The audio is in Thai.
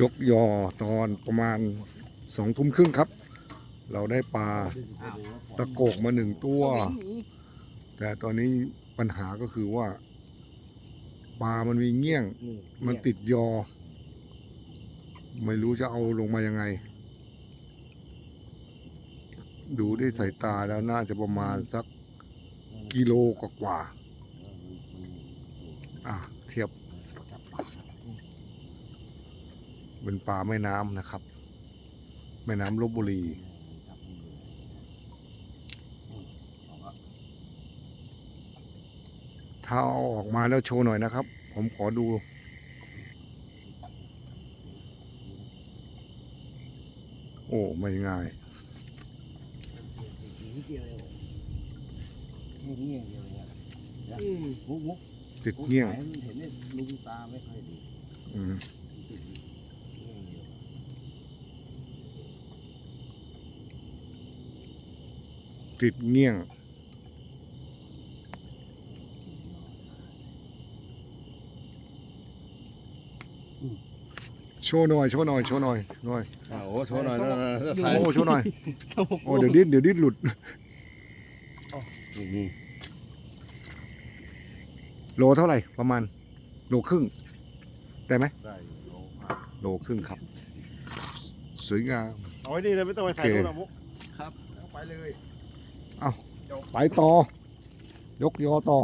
ยกยอตอนประมาณสองทุ่มครึ่งครับ เราได้ปลาตะโกกมาหนึ่งตัว แต่ตอนนี้ปัญหาก็คือว่าปลามันมีเงี้ยง มันติดยอ ไม่รู้จะเอาลงมายังไง ดูด้วยสายตาแล้วน่าจะประมาณสักกิโลกว่าๆอะเทียบ เป็นปลาแม่น้ำนะครับ แม่น้ำลบบุรีถ้าเอาออกมาแล้วโชว์หน่อยนะครับ ผมขอดูโอ้ไม่ง่ายนิดเดียวเองนี่นี่อย่างเดียวเลยนะมุกมุกติดเงี้ยงเห็นเห็นเนี่ยลุงตาไม่ค่อยดีอืมติดเงี้ยงเดียว ติดเงี้ยง โชว์หน่อย โชว์หน่อย โชว์หน่อยหน่อย โอ้โชว์หน่อยนะโอ้โชว์หน่อย โอ้เดี๋ยวดิ้นเดี๋ยวดิ้นหลุด นี่โลเท่าไหร่ประมาณ โลครึ่ง ได้ไหมได้อยู่โลมากโลครึ่งครับ สวยงาม เอาไว้นี่เลยไม่ต้องไปถ่ายโอเครูปหรอกมุกครับเอาไปเลย เอาไปต่อ ยกยอต่อ